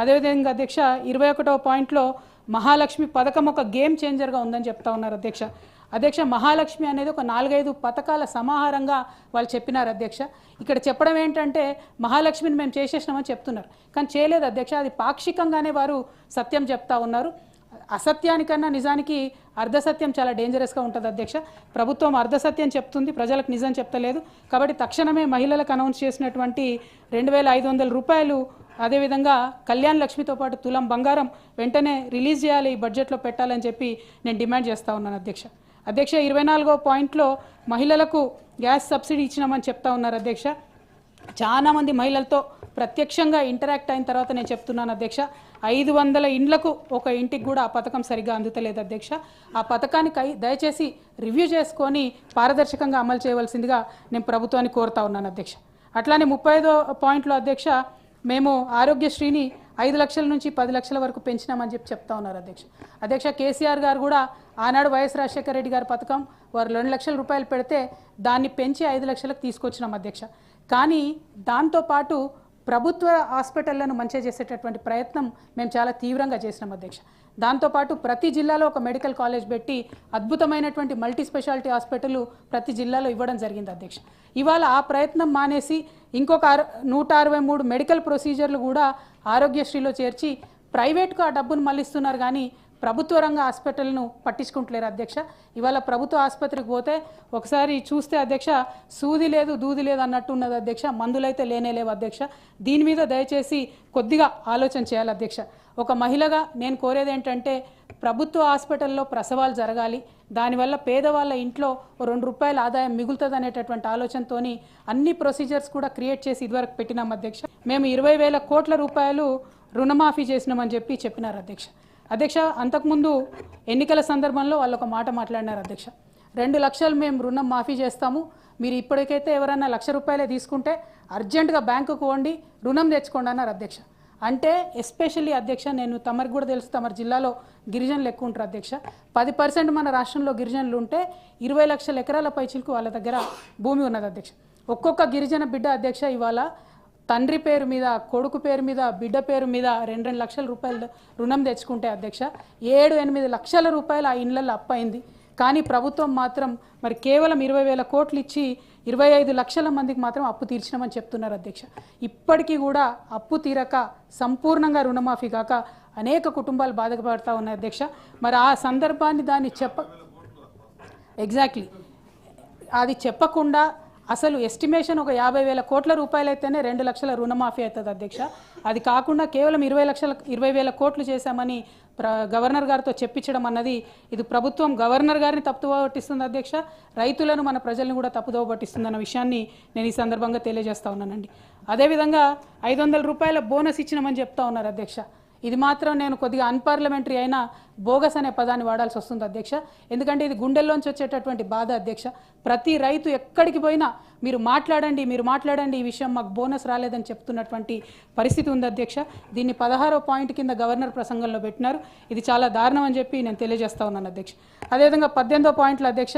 అదేవిధంగా అధ్యక్ష ఇరవై ఒకటో పాయింట్లో మహాలక్ష్మి పథకం ఒక గేమ్ చేంజర్గా ఉందని చెప్తా ఉన్నారు అధ్యక్ష. అధ్యక్ష మహాలక్ష్మి అనేది ఒక నాలుగైదు పథకాల సమాహారంగా వాళ్ళు చెప్పినారు అధ్యక్ష. ఇక్కడ చెప్పడం ఏంటంటే మహాలక్ష్మిని మేము చేసేసినామని చెప్తున్నారు. కానీ చేయలేదు అధ్యక్ష అది పాక్షికంగానే వారు సత్యం చెప్తా ఉన్నారు. అసత్యానికన్నా నిజానికి అర్ధసత్యం చాలా డేంజరస్గా ఉంటుంది అధ్యక్ష. ప్రభుత్వం అర్ధసత్యం చెప్తుంది ప్రజలకు నిజం చెప్తలేదు. కాబట్టి తక్షణమే మహిళలకు అనౌన్స్ చేసినటువంటి రెండు వేల ఐదు వందల రూపాయలు అదేవిధంగా కళ్యాణ్ లక్ష్మితో పాటు తులం బంగారం వెంటనే రిలీజ్ చేయాలి ఈ బడ్జెట్లో పెట్టాలని చెప్పి నేను డిమాండ్ చేస్తా ఉన్నాను అధ్యక్ష. అధ్యక్ష ఇరవై నాలుగో పాయింట్లో మహిళలకు గ్యాస్ సబ్సిడీ ఇచ్చినామని చెప్తా ఉన్నారు అధ్యక్ష. చాలామంది మహిళలతో ప్రత్యక్షంగా ఇంటరాక్ట్ అయిన తర్వాత నేను చెప్తున్నాను అధ్యక్ష. ఐదు వందల ఇండ్లకు ఒక ఇంటికి కూడా ఆ పథకం సరిగ్గా అందుతలేదు అధ్యక్ష. ఆ పథకానికి దయచేసి రివ్యూ చేసుకొని పారదర్శకంగా అమలు చేయవలసిందిగా నేను ప్రభుత్వాన్ని కోరుతా ఉన్నాను అధ్యక్ష. అట్లానే ముప్పై ఐదో పాయింట్లో అధ్యక్ష మేము ఆరోగ్యశ్రీని ఐదు లక్షల నుంచి పది లక్షల వరకు పెంచినామని చెప్పి చెప్తా ఉన్నారు అధ్యక్ష. అధ్యక్ష కేసీఆర్ గారు కూడా ఆనాడు వైఎస్ రాజశేఖర రెడ్డి గారి పథకం వారు రెండు లక్షల రూపాయలు పెడితే దాన్ని పెంచి ఐదు లక్షలకు తీసుకొచ్చినాం అధ్యక్ష. కానీ దాంతోపాటు ప్రభుత్వ హాస్పిటళ్ళను మంచిగా చేసేటటువంటి ప్రయత్నం మేము చాలా తీవ్రంగా చేసినాం అధ్యక్ష. దాంతోపాటు ప్రతి జిల్లాలో ఒక మెడికల్ కాలేజ్ పెట్టి అద్భుతమైనటువంటి మల్టీ స్పెషాలిటీ హాస్పిటల్ ప్రతి జిల్లాలో ఇవ్వడం జరిగింది అధ్యక్ష. ఇవాళ ఆ ప్రయత్నం మానేసి ఇంకొక అర నూట అరవై మూడు మెడికల్ ప్రొసీజర్లు కూడా ఆరోగ్యశ్రీలో చేర్చి ప్రైవేట్కు ఆ డబ్బును మళ్ళిస్తున్నారు కానీ ప్రభుత్వ రంగ హాస్పిటల్ను పట్టించుకుంటలేరు అధ్యక్ష. ఇవాళ ప్రభుత్వ ఆసుపత్రికి పోతే ఒకసారి చూస్తే అధ్యక్ష సూది లేదు దూది లేదు అన్నట్టు ఉన్నది అధ్యక్ష. మందులైతే లేనే లేవు అధ్యక్ష. దీని మీద దయచేసి కొద్దిగా ఆలోచన చేయాలి అధ్యక్ష. ఒక మహిళగా నేను కోరేది ఏంటంటే ప్రభుత్వ హాస్పిటల్లో ప్రసవాలు జరగాలి. దానివల్ల పేదవాళ్ళ ఇంట్లో రెండు రూపాయల ఆదాయం మిగులుతుంది అనేటటువంటి ఆలోచనతోని అన్ని ప్రొసీజర్స్ కూడా క్రియేట్ చేసి ఇదివరకు పెట్టినాం అధ్యక్ష. మేము ఇరవై వేల కోట్ల రూపాయలు రుణమాఫీ చేసినామని చెప్పి చెప్పినారు అధ్యక్ష. అధ్యక్ష అంతకుముందు ఎన్నికల సందర్భంలో వాళ్ళు ఒక మాట మాట్లాడినారు అధ్యక్ష. రెండు లక్షలు మేము రుణం మాఫీ చేస్తాము. మీరు ఇప్పటికైతే ఎవరైనా లక్ష రూపాయలే తీసుకుంటే అర్జెంటుగా బ్యాంకుకు పోండి రుణం తెచ్చుకోండి అన్నారు అధ్యక్ష. అంటే ఎస్పెషల్లీ అధ్యక్ష నేను తమరికి కూడా తెలుసు తమరి జిల్లాలో గిరిజనులు ఎక్కువ ఉంటారు అధ్యక్ష. పది పర్సెంట్ మన రాష్ట్రంలో గిరిజనులు ఉంటే ఇరవై లక్షల ఎకరాల పైచిలకు వాళ్ళ దగ్గర భూమి ఉన్నది అధ్యక్ష. ఒక్కొక్క గిరిజన బిడ్డ అధ్యక్ష ఇవాళ తండ్రి పేరు మీద కొడుకు పేరు మీద బిడ్డ పేరు మీద రెండు రెండు లక్షల రూపాయలు రుణం తెచ్చుకుంటే అధ్యక్ష ఏడు ఎనిమిది లక్షల రూపాయలు ఆ ఇండ్లలో అప్పయింది. కానీ ప్రభుత్వం మాత్రం మరి కేవలం ఇరవై వేల కోట్లు ఇచ్చి ఇరవై ఐదు లక్షల మందికి మాత్రం అప్పు తీర్చినామని చెప్తున్నారు అధ్యక్ష. ఇప్పటికీ కూడా అప్పు తీరక సంపూర్ణంగా రుణమాఫీ కాక అనేక కుటుంబాలు బాధపడతా ఉన్నాయి అధ్యక్ష. మరి ఆ సందర్భాన్ని దాన్ని చెప్ప ఎగ్జాక్ట్లీ అది చెప్పకుండా అసలు ఎస్టిమేషన్ ఒక యాభై వేల కోట్ల రూపాయలు అయితేనే రెండు లక్షల రుణమాఫీ అవుతుంది అధ్యక్ష. అది కాకుండా కేవలం ఇరవై లక్షల ఇరవై వేల కోట్లు చేశామని ప్ర గవర్నర్ గారితో చెప్పించడం అన్నది ఇది ప్రభుత్వం గవర్నర్ గారిని తప్పుదోవ పట్టిస్తుంది అధ్యక్ష. రైతులను మన ప్రజలను కూడా తప్పుదోవ పట్టిస్తుంది అన్న విషయాన్ని నేను ఈ సందర్భంగా తెలియజేస్తా ఉన్నానండి. అదేవిధంగా ఐదు వందల రూపాయల బోనస్ ఇచ్చినామని చెప్తా ఉన్నారు అధ్యక్ష. ఇది మాత్రం నేను కొద్దిగా అన్పార్లమెంటరీ అయినా బోగస్ అనే పదాన్ని వాడాల్సి వస్తుంది అధ్యక్ష. ఎందుకంటే ఇది గుండెల్లోంచి వచ్చేటటువంటి బాధ అధ్యక్ష. ప్రతి రైతు ఎక్కడికి పోయినా మీరు మాట్లాడండి మీరు మాట్లాడండి ఈ విషయం మాకు బోనస్ రాలేదని చెప్తున్నటువంటి పరిస్థితి ఉంది అధ్యక్ష. దీన్ని పదహారో పాయింట్ కింద గవర్నర్ ప్రసంగంలో పెట్టినారు. ఇది చాలా దారుణం అని చెప్పి నేను తెలియజేస్తా ఉన్నాను అధ్యక్ష. అదేవిధంగా పద్దెనిమిదో పాయింట్ల అధ్యక్ష.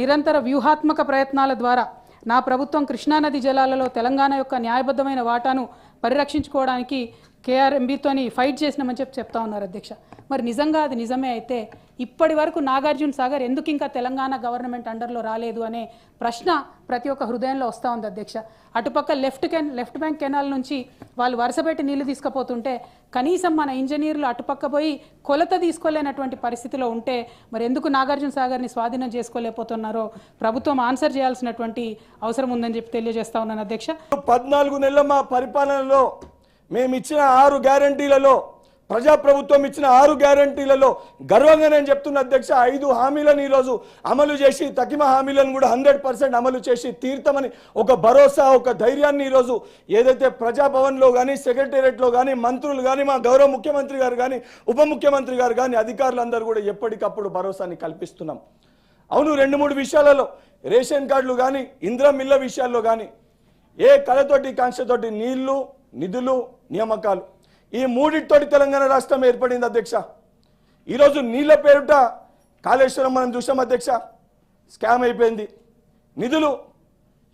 నిరంతర వ్యూహాత్మక ప్రయత్నాల ద్వారా నా ప్రభుత్వం కృష్ణానది జలాలలో తెలంగాణ యొక్క న్యాయబద్ధమైన వాటాను పరిరక్షించుకోవడానికి కేఆర్ఎంబీతోని ఫైట్ చేసినామని చెప్పి చెప్తా ఉన్నారు అధ్యక్ష. మరి నిజంగా అది నిజమే అయితే ఇప్పటి వరకు నాగార్జున సాగర్ ఎందుకు ఇంకా తెలంగాణ గవర్నమెంట్ అండర్లో రాలేదు అనే ప్రశ్న ప్రతి ఒక్క హృదయంలో వస్తూ ఉంది అధ్యక్ష. అటుపక్క left can left bank canal నుంచి వాళ్ళు వరుసపెట్టి నీళ్ళు తీసుకుపోతుంటే కనీసం మన ఇంజనీర్లు అటుపక్క పోయి కొలత తీసుకోలేనటువంటి పరిస్థితిలో ఉంటే మరి ఎందుకు నాగార్జున సాగర్ని స్వాధీనం చేసుకోలేకపోతున్నారో ప్రభుత్వం ఆన్సర్ చేయాల్సినటువంటి అవసరం ఉందని చెప్పి తెలియజేస్తా ఉన్నాను అధ్యక్ష. పద్నాలుగు నెలల మా పరిపాలనలో మేము ఇచ్చిన ఆరు గ్యారంటీలలో ప్రజాప్రభుత్వం ఇచ్చిన ఆరు గ్యారంటీలలో గర్వంగా నేను చెప్తున్న అధ్యక్ష ఐదు హామీలను ఈరోజు అమలు చేసి తకిమ హామీలను కూడా హండ్రెడ్ పర్సెంట్ అమలు చేసి తీర్థమని ఒక భరోసా ఒక ధైర్యాన్ని ఈరోజు ఏదైతే ప్రజాభవన్లో కానీ సెక్రటేరియట్లో కానీ మంత్రులు కానీ మా గౌరవ ముఖ్యమంత్రి గారు కానీ ఉప ముఖ్యమంత్రి గారు కానీ అధికారులందరూ కూడా ఎప్పటికప్పుడు భరోసాని కల్పిస్తున్నాం. అవును రెండు మూడు విషయాలలో రేషన్ కార్డులు కానీ ఇంద్రమిల్ల విషయాల్లో కానీ ఏ కళతోటి కాంక్షతోటి నీళ్ళు నిధులు నియామకాలు. ఈ మూడింటితోటి తెలంగాణ రాష్ట్రం ఏర్పడింది అధ్యక్ష. ఈరోజు నీళ్ళ పేరుట కాళేశ్వరం మనం చూసాం అధ్యక్ష. స్కామ్ అయిపోయింది. నిధులు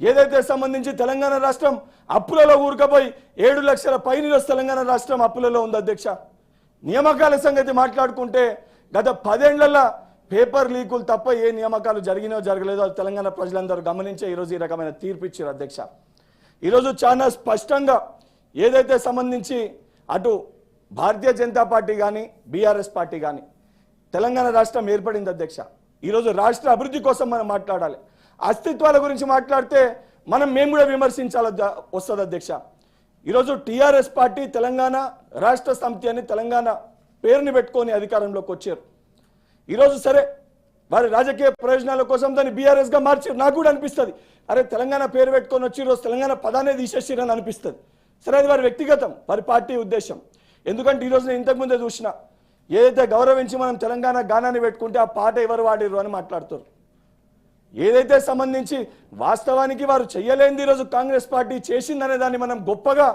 ఏదైతే సంబంధించి తెలంగాణ రాష్ట్రం అప్పులలో ఊరుకపోయి ఏడు లక్షల పైన తెలంగాణ రాష్ట్రం అప్పులలో ఉంది అధ్యక్ష. నియామకాల సంగతి మాట్లాడుకుంటే గత పదేళ్ళలో పేపర్ లీకులు తప్ప ఏ నియామకాలు జరిగినో జరగలేదో తెలంగాణ ప్రజలందరూ గమనించే ఈరోజు ఈ రకమైన తీర్పు ఇచ్చారు అధ్యక్ష. ఈరోజు చాలా స్పష్టంగా ఏదైతే సంబంధించి అటు భారతీయ జనతా పార్టీ కానీ బీఆర్ఎస్ పార్టీ కానీ తెలంగాణ రాష్ట్రం ఏర్పడింది అధ్యక్ష. ఈరోజు రాష్ట్ర అభివృద్ధి కోసం మనం మాట్లాడాలి. అస్తిత్వాల గురించి మాట్లాడితే మనం మేము కూడా విమర్శించాల వస్తుంది అధ్యక్ష. ఈరోజు టీఆర్ఎస్ పార్టీ తెలంగాణ రాష్ట్ర సమితి అని తెలంగాణ పేరుని పెట్టుకొని అధికారంలోకి వచ్చారు. ఈరోజు సరే వారి రాజకీయ ప్రయోజనాల కోసం దాన్ని బీఆర్ఎస్గా మార్చారు. నాకు కూడా అనిపిస్తుంది. అరే తెలంగాణ పేరు పెట్టుకొని వచ్చి ఈరోజు తెలంగాణ పదాన్ని తీసేసిరని అనిపిస్తుంది. సరే అది వారి వ్యక్తిగతం వారి పార్టీ ఉద్దేశం. ఎందుకంటే ఈరోజు నేను ఇంతకుముందే చూసిన ఏదైతే గౌరవించి మనం తెలంగాణ గానాన్ని పెట్టుకుంటే ఆ పాట ఎవరు వాడిరు అని మాట్లాడుతారు. ఏదైతే సంబంధించి వాస్తవానికి వారు చేయలేనిది ఈరోజు కాంగ్రెస్ పార్టీ చేసిందనే దాన్ని మనం గొప్పగా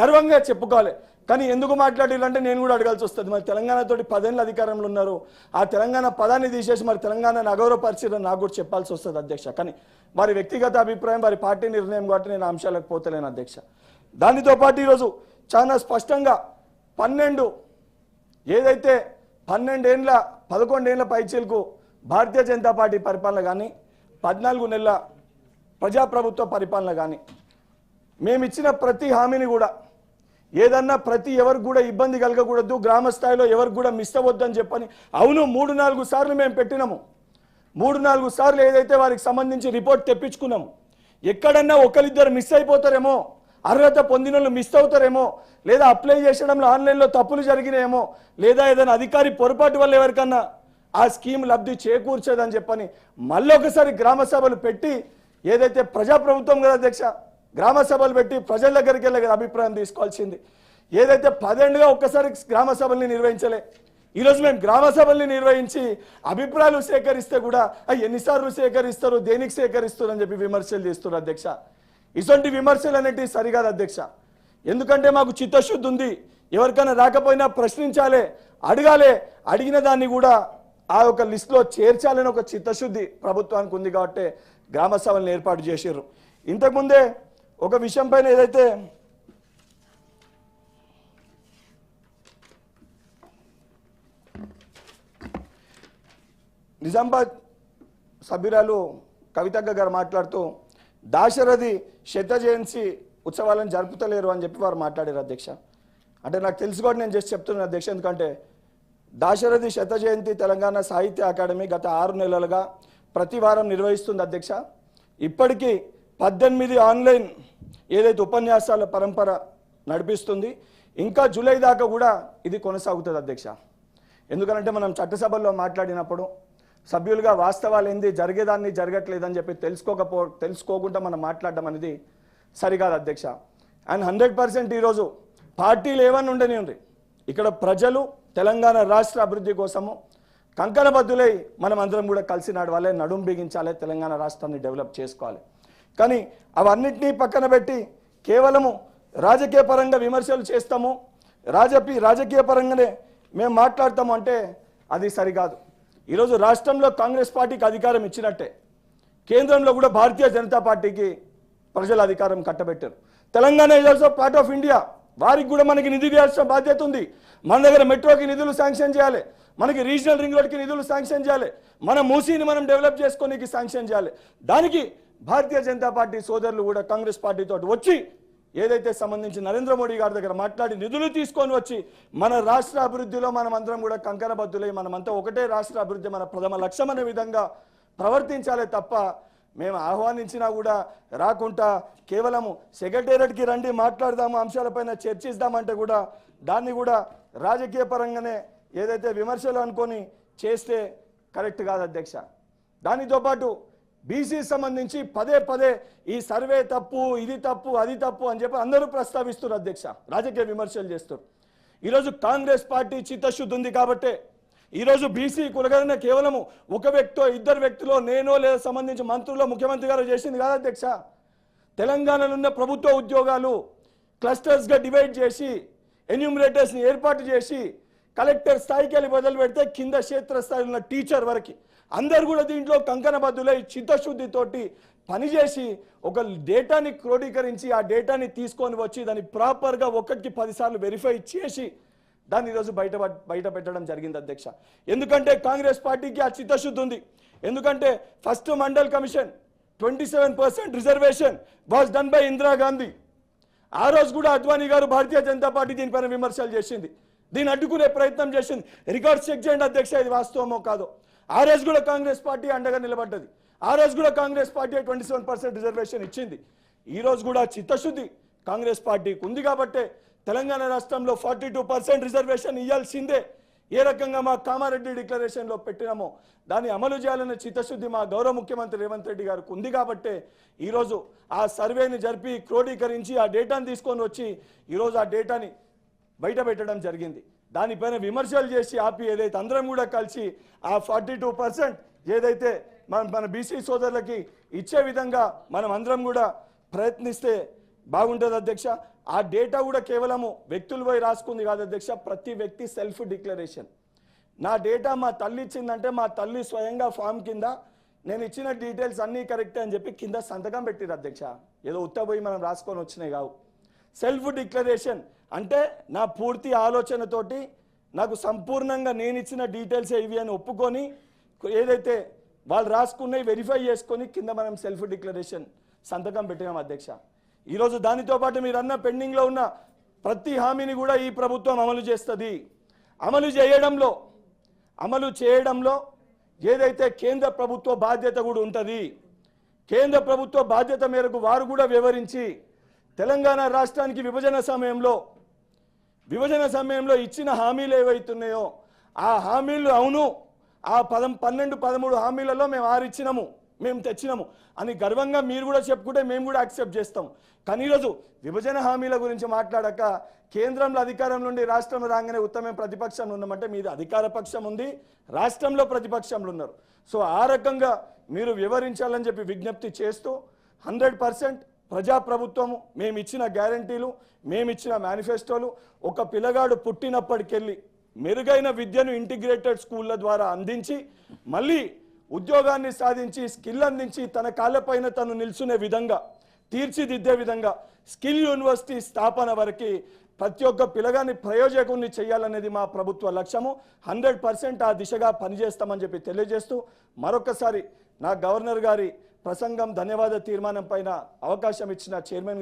గర్వంగా చెప్పుకోవాలి. కానీ ఎందుకు మాట్లాడారంటే నేను కూడా అడగాల్సి వస్తుంది. మరి తెలంగాణతోటి పదేళ్ళ అధికారంలో ఉన్నారు. ఆ తెలంగాణ పదాన్ని తీసేసి మరి తెలంగాణను అగౌరవపరిచిరని నాకు కూడా చెప్పాల్సి వస్తుంది అధ్యక్ష. కానీ వారి వ్యక్తిగత అభిప్రాయం వారి పార్టీ నిర్ణయం కాబట్టి నేను అంశాలకు పోతలేను అధ్యక్ష. దానితో పాటు ఈరోజు చాలా స్పష్టంగా పన్నెండు ఏదైతే పన్నెండేండ్ల పదకొండేండ్ల పైచీలకు భారతీయ జనతా పార్టీ పరిపాలన కానీ పద్నాలుగు నెలల ప్రజాప్రభుత్వ పరిపాలన కానీ మేము ఇచ్చిన ప్రతి హామీని కూడా ఏదన్నా ప్రతి ఎవరికి కూడా ఇబ్బంది కలగకూడదు గ్రామ స్థాయిలో ఎవరికి కూడా మిస్ అవ్వద్దని చెప్పని అవును మూడు నాలుగు సార్లు మేము పెట్టినాము. మూడు నాలుగు సార్లు ఏదైతే వారికి సంబంధించి రిపోర్ట్ తెప్పించుకున్నాము ఎక్కడన్నా ఒకరిద్దరు మిస్ అయిపోతారేమో అర్హత పొందిన వాళ్ళు మిస్ అవుతారేమో లేదా అప్లై చేసడంలో ఆన్లైన్లో తప్పులు జరిగినాయేమో లేదా ఏదైనా అధికారి పొరపాటు వల్ల ఎవరికన్నా ఆ స్కీమ్ లబ్ధి చేకూర్చేదని చెప్పని మళ్ళీ ఒకసారి గ్రామ సభలు పెట్టి ఏదైతే ప్రజాప్రభుత్వం కదా అధ్యక్ష గ్రామ సభలు పెట్టి ప్రజల దగ్గరికి వెళ్ళే కదా అభిప్రాయం తీసుకోవాల్సింది. ఏదైతే పదేండుగా ఒక్కసారి గ్రామ సభల్ని నిర్వహించలే ఈరోజు మేము గ్రామ సభల్ని నిర్వహించి అభిప్రాయాలు సేకరిస్తే కూడా ఎన్నిసార్లు సేకరిస్తారు దేనికి సేకరిస్తారు అని చెప్పి విమర్శలు చేస్తున్నారు అధ్యక్ష. ఇటువంటి విమర్శలు అనేటివి సరికాదు అధ్యక్ష. ఎందుకంటే మాకు చిత్తశుద్ధి ఉంది. ఎవరికైనా రాకపోయినా ప్రశ్నించాలే అడగాలే అడిగిన దాన్ని కూడా ఆ యొక్క లిస్టులో చేర్చాలని ఒక చిత్తశుద్ధి ప్రభుత్వానికి ఉంది కాబట్టి గ్రామ సభలను ఏర్పాటు చేశారు ఇంతకుముందే ఒక విషయం పైన ఏదైతే నిజామాబాద్ సభ్యురాలు కవితక్క గారు మాట్లాడుతూ దాశరథి శత జయంతి ఉత్సవాలను జరుపుతలేరు అని చెప్పి వారు మాట్లాడారు అధ్యక్ష. అంటే నాకు తెలుసు కూడా నేను జస్ట్ చెప్తున్నాను అధ్యక్ష ఎందుకంటే దాశరథి శత జయంతి తెలంగాణ సాహిత్య అకాడమీ గత ఆరు నెలలుగా ప్రతి వారం నిర్వహిస్తుంది అధ్యక్ష. ఇప్పటికీ పద్దెనిమిది ఆన్లైన్ ఏదైతే ఉపన్యాసాల పరంపర నడిపిస్తుంది ఇంకా జూలై దాకా కూడా ఇది కొనసాగుతుంది అధ్యక్ష. ఎందుకంటే మనం చట్టసభల్లో మాట్లాడినప్పుడు సభ్యులుగా వాస్తవాలు ఏంది? జరిగేదాన్ని జరగట్లేదని చెప్పి తెలుసుకోకపో తెలుసుకోకుండా మనం మాట్లాడడం అనేది సరికాదు అధ్యక్ష. అండ్ హండ్రెడ్ పర్సెంట్ ఈరోజు పార్టీలు ఏమని ఉండని ఉంది ఇక్కడ ప్రజలు తెలంగాణ రాష్ట్ర అభివృద్ధి కోసము కంకణబద్దులై మనం అందరం కూడా కలిసి నడవాలి నడుం బిగించాలి తెలంగాణ రాష్ట్రాన్ని డెవలప్ చేసుకోవాలి. కానీ అవన్నిటినీ పక్కన పెట్టి కేవలము రాజకీయ పరంగా విమర్శలు చేస్తాము. రాజపి రాజకీయ పరంగానే మేము మాట్లాడతాము అంటే అది సరికాదు. ఈరోజు రాష్ట్రంలో కాంగ్రెస్ పార్టీకి అధికారం ఇచ్చినట్టే. కేంద్రంలో కూడా భారతీయ జనతా పార్టీకి ప్రజల అధికారం కట్టబెట్టారు. Telangana is also part of India వారికి కూడా మనకి నిధి వేయాల్సిన బాధ్యత ఉంది. మన దగ్గర మెట్రోకి నిధులు శాంక్షన్ చేయాలి. మనకి రీజనల్ రింగ్ రోడ్కి నిధులు శాంక్షన్ చేయాలి. మన మూసీని మనం డెవలప్ చేసుకోనికి శాంక్షన్ చేయాలి. దానికి భారతీయ జనతా పార్టీ సోదరులు కూడా కాంగ్రెస్ పార్టీతో వచ్చి ఏదైతే సంబంధించి నరేంద్ర మోడీ గారి దగ్గర మాట్లాడి నిధులు తీసుకొని వచ్చి మన రాష్ట్ర అభివృద్ధిలో మనం అందరం కూడా కంకణబద్దులై మనమంతా ఒకటే రాష్ట్ర అభివృద్ధి మన ప్రథమ లక్ష్యం అనే విధంగా ప్రవర్తించాలే తప్ప మేము ఆహ్వానించినా కూడా రాకుండా కేవలము సెక్రటేరియట్కి రండి మాట్లాడదాము అంశాలపైన చర్చిద్దామంటే కూడా దాన్ని కూడా రాజకీయ పరంగానే ఏదైతే విమర్శలు అనుకొని చేస్తే కరెక్ట్ కాదు అధ్యక్ష. దానితో పాటు బీసీ సంబంధించి పదే పదే ఈ సర్వే తప్పు ఇది తప్పు అది తప్పు అని చెప్పి అందరూ ప్రస్తావిస్తున్నారు అధ్యక్ష. రాజకీయ విమర్శలు చేస్తారు ఈరోజు కాంగ్రెస్ పార్టీ చిత్తశుద్ధి ఉంది కాబట్టే ఈరోజు బీసీ కులగణన కేవలము ఒక వ్యక్తో ఇద్దరు వ్యక్తులో నేనో లేదా సంబంధించి మంత్రుల్లో ముఖ్యమంత్రి గారు చేసింది కాదు అధ్యక్ష? తెలంగాణలో ఉన్న ప్రభుత్వ ఉద్యోగాలు క్లస్టర్స్గా డివైడ్ చేసి ఎన్యూమరేటర్స్ని ఏర్పాటు చేసి కలెక్టర్ స్థాయికి వెళ్ళి బదులు పెడితే కింద క్షేత్ర స్థాయిలో ఉన్న టీచర్ వరకు అందరు కూడా దీంట్లో కంకణబద్దులై చిత్తశుద్ధితోటి పనిచేసి ఒక డేటాని క్రోడీకరించి ఆ డేటాని తీసుకొని వచ్చి దాన్ని ప్రాపర్గా ఒకటికి పదిసార్లు వెరిఫై చేసి దాన్ని ఈరోజు బయట బయట పెట్టడం జరిగింది అధ్యక్ష. ఎందుకంటే కాంగ్రెస్ పార్టీకి ఆ చిత్తశుద్ధి ఉంది. ఎందుకంటే first mandal commission twenty seven percent reservation was done by Indira Gandhi. ఆ రోజు కూడా అద్వానీ గారు భారతీయ జనతా పార్టీ దీనిపైన విమర్శలు చేసింది. దీన్ని అడ్డుకునే ప్రయత్నం చేసింది. రికార్డ్స్ చెక్ చేయండి అధ్యక్ష ఇది వాస్తవమో కాదో. ఆ రోజు కూడా కాంగ్రెస్ పార్టీ అండగా నిలబడ్డది. ఆ రోజు కూడా Congress party twenty seven percent reservation ఇచ్చింది. ఈ రోజు కూడా చిత్తశుద్ధి కాంగ్రెస్ పార్టీకి ఉంది కాబట్టే తెలంగాణ రాష్ట్రంలో ఫార్టీ టూ పర్సెంట్ రిజర్వేషన్ ఇవ్వాల్సిందే ఏ రకంగా మా కామారెడ్డి డిక్లరేషన్లో పెట్టినామో దాన్ని అమలు చేయాలనే చిత్తశుద్ధి మా గౌరవ ముఖ్యమంత్రి రేవంత్ రెడ్డి గారికి ఉంది కాబట్టే ఈరోజు ఆ సర్వేని జరిపి క్రోడీకరించి ఆ డేటాను తీసుకొని వచ్చి ఈరోజు ఆ డేటాని బయట పెట్టడం జరిగింది. దానిపైన విమర్శలు చేసి ఆపి ఏదైతే అందరం కూడా కలిసి ఆ ఫార్టీ టూ పర్సెంట్ ఏదైతే మన మన బీసీ సోదరులకి ఇచ్చే విధంగా మనం అందరం కూడా ప్రయత్నిస్తే బాగుంటుంది అధ్యక్ష. ఆ డేటా కూడా కేవలము వ్యక్తులు పోయి రాసుకుంది కాదు అధ్యక్ష ప్రతి వ్యక్తి సెల్ఫ్ డిక్లరేషన్. నా డేటా మా తల్లి ఇచ్చిందంటే మా తల్లి స్వయంగా ఫామ్ కింద నేను ఇచ్చిన డీటెయిల్స్ అన్నీ కరెక్టే అని చెప్పి కింద సంతకం పెట్టిరు అధ్యక్ష. ఏదో ఉత్త పోయి మనం రాసుకొని వచ్చినాయి కావు. సెల్ఫ్ డిక్లరేషన్ అంటే నా పూర్తి ఆలోచనతోటి నాకు సంపూర్ణంగా నేను ఇచ్చిన డీటెయిల్స్ ఇవి అని ఒప్పుకొని ఏదైతే వాళ్ళు రాసుకున్నవి వెరిఫై చేసుకొని కింద మనం సెల్ఫ్ డిక్లరేషన్ సంతకం పెట్టినాం అధ్యక్ష. ఈరోజు దానితో పాటు మీరు అన్న పెండింగ్లో ఉన్న ప్రతి హామీని కూడా ఈ ప్రభుత్వం అమలు చేస్తుంది. అమలు చేయడంలో అమలు చేయడంలో ఏదైతే కేంద్ర ప్రభుత్వ బాధ్యత కూడా ఉంటుంది కేంద్ర ప్రభుత్వ బాధ్యత మేరకు వారు కూడా వివరించి తెలంగాణ రాష్ట్రానికి విభజన సమయంలో విభజన సమయంలో ఇచ్చిన హామీలు ఏవైతున్నాయో ఆ హామీలు అవును. ఆ పదం పన్నెండు పదమూడు హామీలలో మేము ఆరు ఇచ్చినాము. మేము తెచ్చినాము. అని గర్వంగా మీరు కూడా చెప్పుకుంటే మేము కూడా యాక్సెప్ట్ చేస్తాం. కానీ ఈరోజు విభజన హామీల గురించి మాట్లాడక కేంద్రంలో అధికారం నుండి రాష్ట్రంలో రాగానే ఉత్తమ ప్రతిపక్షంలో ఉన్నామంటే మీది అధికార పక్షం ఉంది. రాష్ట్రంలో ప్రతిపక్షంలో ఉన్నారు. సో ఆ రకంగా మీరు వివరించాలని చెప్పి విజ్ఞప్తి చేస్తూ హండ్రెడ్ పర్సెంట్ ప్రజాప్రభుత్వము మేము ఇచ్చిన గ్యారంటీలు మేము ఇచ్చిన మేనిఫెస్టోలు ఒక పిల్లగాడు పుట్టినప్పటికెళ్ళి మెరుగైన విద్యను ఇంటిగ్రేటెడ్ స్కూళ్ళ ద్వారా అందించి మళ్ళీ ఉద్యోగాన్ని సాధించి స్కిల్ అందించి తన కాళ్ళపైన తను నిల్చునే విధంగా తీర్చిదిద్దే విధంగా స్కిల్ యూనివర్సిటీ స్థాపన వరకు ప్రతి ఒక్క పిల్లగాన్ని ప్రయోజకుల్ని చేయాలనేది మా ప్రభుత్వ లక్ష్యము. హండ్రెడ్ పర్సెంట్ ఆ దిశగా పనిచేస్తామని చెప్పి తెలియజేస్తూ మరొకసారి నా గవర్నర్ గారి ప్రసంగం ధన్యవాద తీర్మానం పైన అవకాశం ఇచ్చిన చైర్మన్